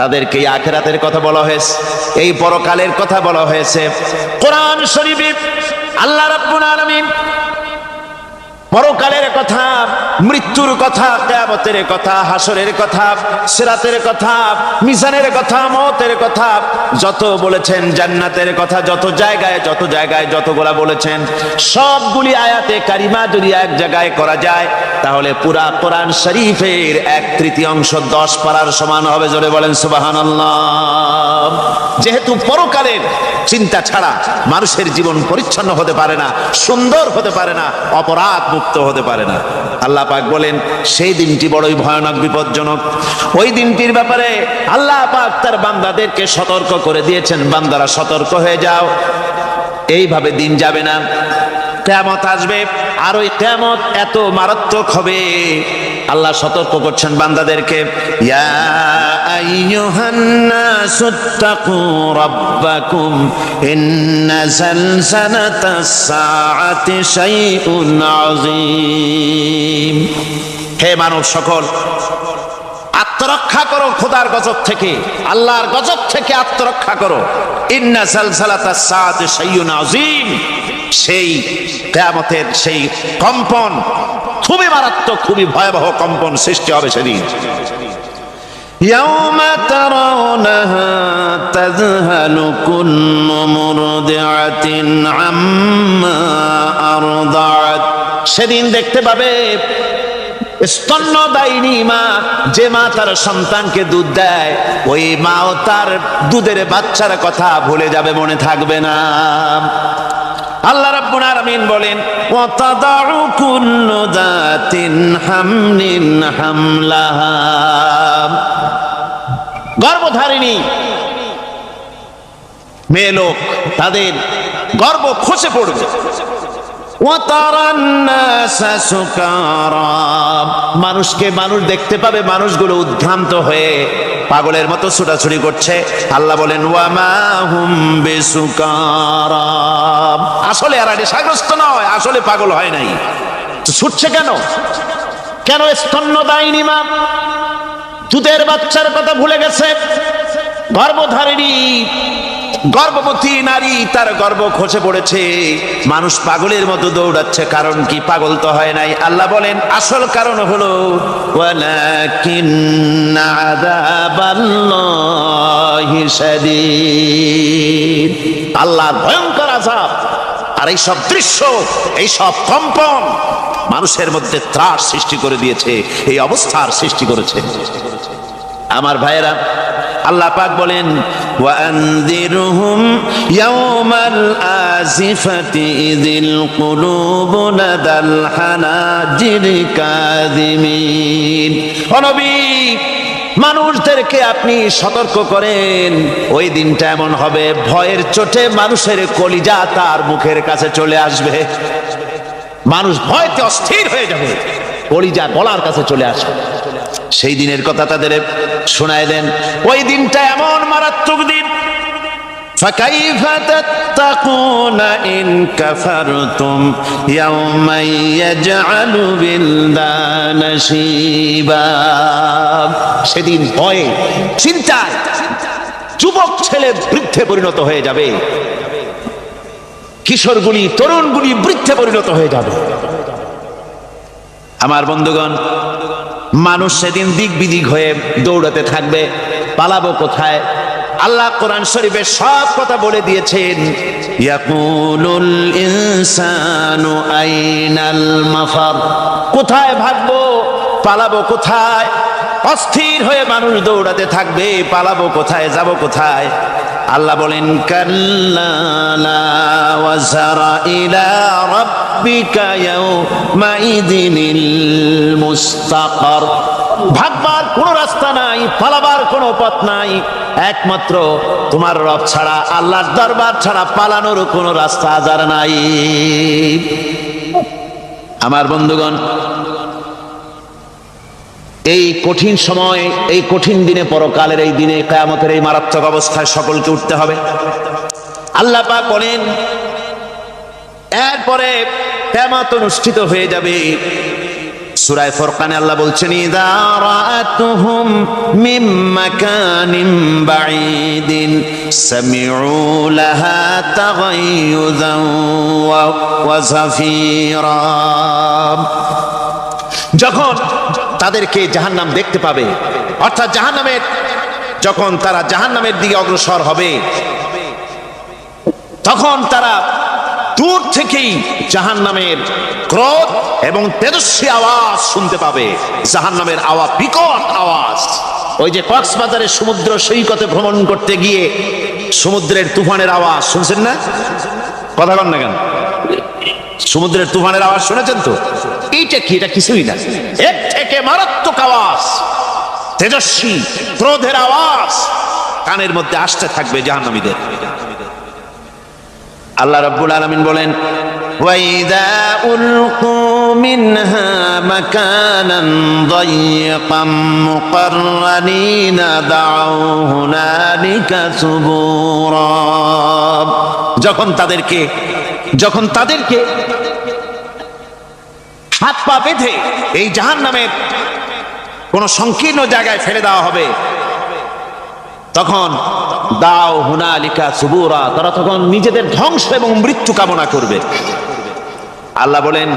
তাদেরকে আখেরাতের কথা বলা হয়েছে, এই পরকালের কথা বলা হয়েছে। কোরআন শরীফ আল্লাহ রাব্বুল আলামিন পরকালের কথা, মৃত্যুর কথা, কেয়ামতের কথা, হাসরের কথা, সেরাতের কথা, মিজানের কথা, মতের কথা, যত বলেছেন জান্নাতের কথা, যত জায়গায় যত জায়গায় যতগুলা বলেছেন, সবগুলি আয়াতে কারিমা যদি এক জায়গায় করা যায়, তাহলে পুরা কোরআন শরীফের এক তৃতীয়াংশ দশ পারার সমান হবে, জোরে বলেন সুবাহান যেহেতু পরকালের চিন্তা ছাড়া মানুষের জীবন পরিচ্ছন্ন হতে পারে না, সুন্দর হতে পারে না, অপরাধ মুক্ত হতে পারে না। আল্লাহ পাক বলেন, সেই দিনটি বড়ই ভয়ানক, বিপজ্জনক। ওই দিনটির ব্যাপারে আল্লাহ পাক তার বান্দাদেরকে সতর্ক করে দিয়েছেন। বান্দারা সতর্ক হয়ে যাও। এইভাবে দিন যাবে না। কেমত আসবে, আর ওই কেমত এত মারাত্মক হবে আল্লাহ সতর্ক করছেন বান্দাদেরকে, ইয়া হে মানব সকল, আত্মরক্ষা করো খোদার গজব থেকে, আল্লাহর গজব থেকে আত্মরক্ষা করো। সেই কেয়ামতের সেই কম্পন খুবই মারাত্মক খুবই ভয়াবহ কম্পন সৃষ্টি হবে সেদিন يوم ترونها تذهل كل مرضعة عما أرضعت সেদিন দেখতে পাবে স্তন্যদায়িনী মা যে মা তার সন্তানকে দুধ দেয় ওই মাও তার দুধের বাচ্চার কথা ভুলে যাবে মনে থাকবে না আল্লাহ রাব্বুল আলামিন বলেন وتضع كل ذات গর্বধারিণী মেয়ে লোক, তাদের গর্ব খসে পড়বে। মানুষকে মানুষ দেখতে পাবে, মানুষগুলো উদ্ভ্রান্ত হয়ে পাগলের মতো ছুটাছুটি করছে। আল্লাহ বলেন আসলে আর নেশাগ্রস্ত নয়, আসলে পাগল হয় নাই। ছুটছে কেন? কেন স্তন্যদায়ী মা? দুধের বাচ্চার কথা ভুলে গেছে? গর্ভধারিণী, গর্ভবতী নারী তার গর্ব খসে পড়েছে। মানুষ পাগলের মতো দৌড়াচ্ছে, কারণ কি পাগল তো হয় নাই? আল্লাহ বলেন, আসল কারণ হলো আল্লাহ ভয়ঙ্কর আজাব আর এই সব দৃশ্য এই সব কম্পন মানুষের মধ্যে ত্রাস সৃষ্টি করে দিয়েছে এই অবস্থার সৃষ্টি করেছে আমার ভাইয়েরা আল্লাহ পাক বলেন وأنذرهم يوم الآزفة إذ القلوب لدى الحناجر كاذمين অনবী মানুষদেরকে আপনি সতর্ক করেন। ওই দিনটা এমন হবে, ভয়ের চোটে মানুষের কলিজা তার মুখের কাছে চলে আসবে। মানুষ ভয়তে অস্থির হয়ে যাবে, কলিজা গলার কাছে চলে আসবে। সেই দিনের কথা তাদের শোনায় দেন ওই দিনটা এমন মারাত্মক দিন فكيف تتقون إن كفرتم يوما يجعل بلدان شيبا সেদিন ভয়ে চিন্তায় যুবক ছেলে বৃদ্ধে পরিণত হয়ে যাবে কিশোরগুলি তরুণগুলি বৃদ্ধে পরিণত হয়ে যাবে আমার বন্ধুগণ মানুষ সেদিন দিক বিদিক হয়ে দৌড়াতে থাকবে পালাবো কোথায় আল্লাহ কোরআন শরীফে সব কথা বলে দিয়েছেন। ইয়াকুলুল ইনসানু আইনাল মাফার। কোথায় ভাগবো? পালাবো কোথায়? অস্থির হয়ে মানুষ দৌড়াতে থাকবে, পালাবো কোথায়, যাব কোথায়? আল্লাহ বলেন, কাল্লা ভাগবার কোনো রাস্তা নাই, পালাবার কোনো পথ নাই। একমাত্র তোমার রব ছাড়া, আল্লাহর দরবার ছাড়া পালানোর কোনো রাস্তা যার নাই। আমার বন্ধুগণ, এই কঠিন সময়, এই কঠিন দিনে পরকালের এই দিনে, কেয়ামতের এই মারাত্মক অবস্থায় সকলকে উঠতে হবে। আল্লাহ পাক বলেন, এরপরে কেয়ামত অনুষ্ঠিত হয়ে যাবে। সুরায় ফরকানে আল্লাহ বলছেন ইদারাতুহুম মিম মাকানিম বাঈদিন সামিউ লাহা তাগায়ুদান ওয়া জাফিরা যখন তাদেরকে জাহান্নাম দেখতে পাবে, অর্থাৎ জাহান্নামের, যখন তারা জাহান্নামের দিকে অগ্রসর হবে, তখন তারা দূর থেকেই জাহান্নামের ক্রোধ এবং তেজস্বী আওয়াজ শুনতে পাবে। জাহান্নামের আওয়াজ বিকট আওয়াজ। ওই যে কক্সবাজারের সমুদ্র সৈকতে ভ্রমণ করতে গিয়ে সমুদ্রের তুফানের আওয়াজ শুনছেন না? কথা কন না কেন? সমুদ্রের তুফানের আওয়াজ শুনেছেন তো? এইটা কি? এটা কিছুই না। এর থেকে মারাত্মক আওয়াজ। তেজস্বী, ক্রোধের আওয়াজ। কানের মধ্যে আসতে থাকবে জাহান্নামীদের। আল্লাহ রাব্বুল আলামিন বলেন وإذا ألقوا منها مكانا ضيقا مقرنين دعوا هنالك ثبورا যখন তাদেরকে যখন তাদেরকে হাত পা বেঁধে এই জাহান্নামের কোন সংকীর্ণ জায়গায় ফেলে দেওয়া হবে তখন দাও হুনালিকা সুবুরা, তারা তখন নিজেদের ধ্বংস এবং মৃত্যু কামনা করবে। আল্লাহ বলেন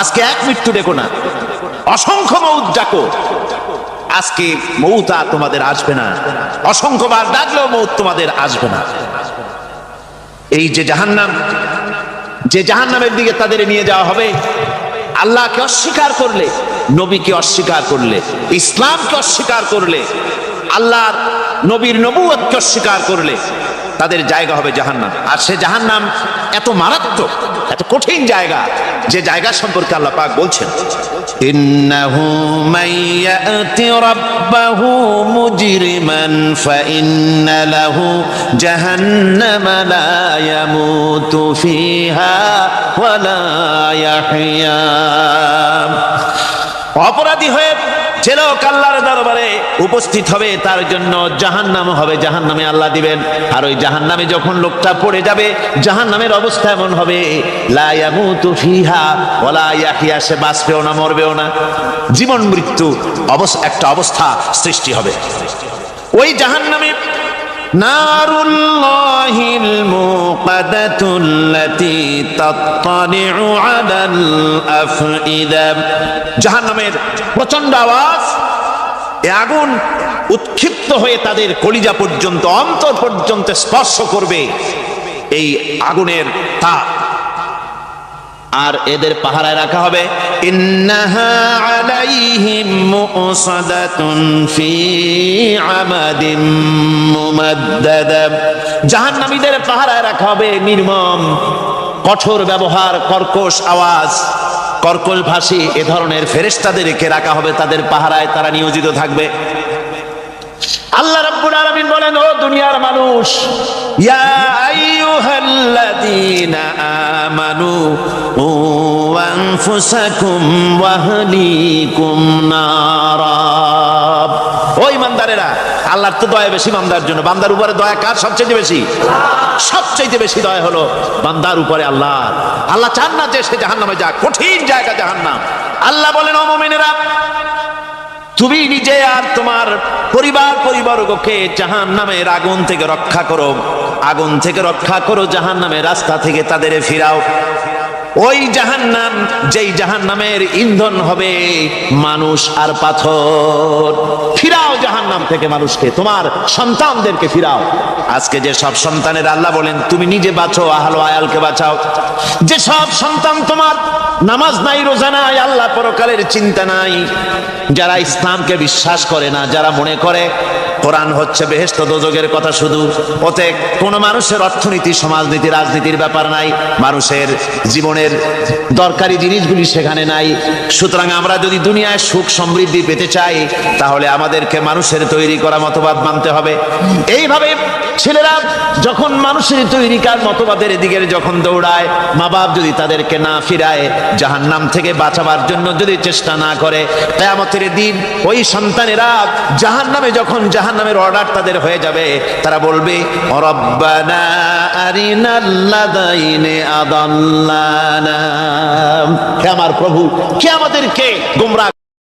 আজকে এক মৃত্যু ডেকো না, অসংখ্য মৌত ডাকো। আজকে মৌতা তোমাদের আসবে না, অসংখ্যবার ডাকলেও মৌত তোমাদের আসবে না। এই যে জাহান্নাম যে জাহান্নামের দিকে তাদের নিয়ে যাওয়া হবে, আল্লাহকে অস্বীকার করলে, নবীকে অস্বীকার করলে, ইসলামকে অস্বীকার করলে, আল্লাহর নবীর নবুয়কে অস্বীকার করলে তাদের জায়গা হবে জাহান্নাম। আর সে জাহান্নাম এত মারাত্মক এত কঠিন জায়গা যে জায়গা সম্পর্কে আল্লাহ পাক বলছেন। অপরাধী হয়ে যে লোক আল্লাহর দরবারে উপস্থিত হবে, তার জন্য জাহান্নাম হবে, জাহান্নামে আল্লাহ দিবেন। আর ওই জাহান্নামে যখন লোকটা পড়ে যাবে, জাহান্নামের অবস্থা এমন হবে সে বাঁচবেও না, মরবেও না। জীবন মৃত্যু অবস্থা, একটা অবস্থা সৃষ্টি হবে। ওই জাহান্নামে نار الله الموقدة التي تطلع على الأفئدة জাহান্নামের প্রচন্ড আওয়াজ এ আগুন উৎক্ষিপ্ত হয়ে তাদের কলিজা পর্যন্ত অন্তর পর্যন্ত স্পর্শ করবে এই আগুনের তাপ আর এদের পাহারায় রাখা হবে। ইন্নাহা আলাইহিম মুসাদাতুন ফি আমাদিম মুমাদ্দাদা। জাহান্নামীদের পাহারায় রাখা হবে নির্মম, কঠোর ব্যবহার, কর্কশ আওয়াজ, কর্কশ ভাষী এ ধরনের ফেরেস্তাদেরকে রাখা হবে তাদের পাহারায় তারা নিয়োজিত থাকবে। আল্লাহ রাব্বুল আলামিন বলেন, ও দুনিয়ার মানুষ, ইয়া আইয়ুহাল্লাযীনা আমানু آمنوا قوا أنفسكم وأهليكم نارا ও ইমানদারেরা আল্লাহর তো দয়া বেশি বান্দার জন্য বান্দার উপরে দয়া কার সবচেয়ে বেশি সবচেয়ে বেশি দয়া হলো বান্দার উপরে আল্লাহ আল্লাহ চান না যে সে জাহান্নামে যাক কঠিন জায়গা জাহান্নাম আল্লাহ বলেন ও মুমিনেরা তুমি নিজে আর তোমার পরিবার পরিবারকে জাহান নামের আগুন থেকে রক্ষা করো আগুন থেকে রক্ষা করো জাহান নামের রাস্তা থেকে তাদের ফিরাও ওই জাহান্নাম, যেই জাহান্নামের ইন্ধন হবে মানুষ আর পাথর। ফিরাও জাহান্নাম থেকে মানুষকে, তোমার সন্তানদেরকে ফিরাও। আজকে যে সব সন্তানের আল্লাহ বলেন, তুমি নিজে বাঁচো, আহলো আয়ালকে বাঁচাও। যে সব সন্তান তোমার নামাজ নাই, রোজা নাই, আল্লাহ পরকালের চিন্তা নাই। যারা ইসলামকে বিশ্বাস করে না, যারা মনে করে কোরআন হচ্ছে বেহেস্ত দোজগের কথা শুধু। ওতে কোনো মানুষের অর্থনীতি, সমাজনীতি, রাজনীতির ব্যাপার নাই। মানুষের জীবনের দরকারি জিনিসগুলি সেখানে নাই। সুতরাং আমরা যদি দুনিয়ায় সুখ সমৃদ্ধি পেতে চাই, তাহলে আমাদেরকে মানুষের তৈরি করা মতবাদ মানতে হবে। এইভাবে ছেলেরা যখন মানুষের তৈরিকার মতবাদের দিকে যখন দৌড়ায় মা বাপ যদি তাদেরকে না ফিরায় যাহার জাহান্নাম থেকে বাঁচাবার জন্য যদি চেষ্টা না করে, কেয়ামতের দিন ওই সন্তানেরা জাহান্নামে যখন জাহান জাহান্নামের অর্ডার তাদের হয়ে যাবে। তারা বলবে আমার প্রভু কে আমাদেরকে গোমরা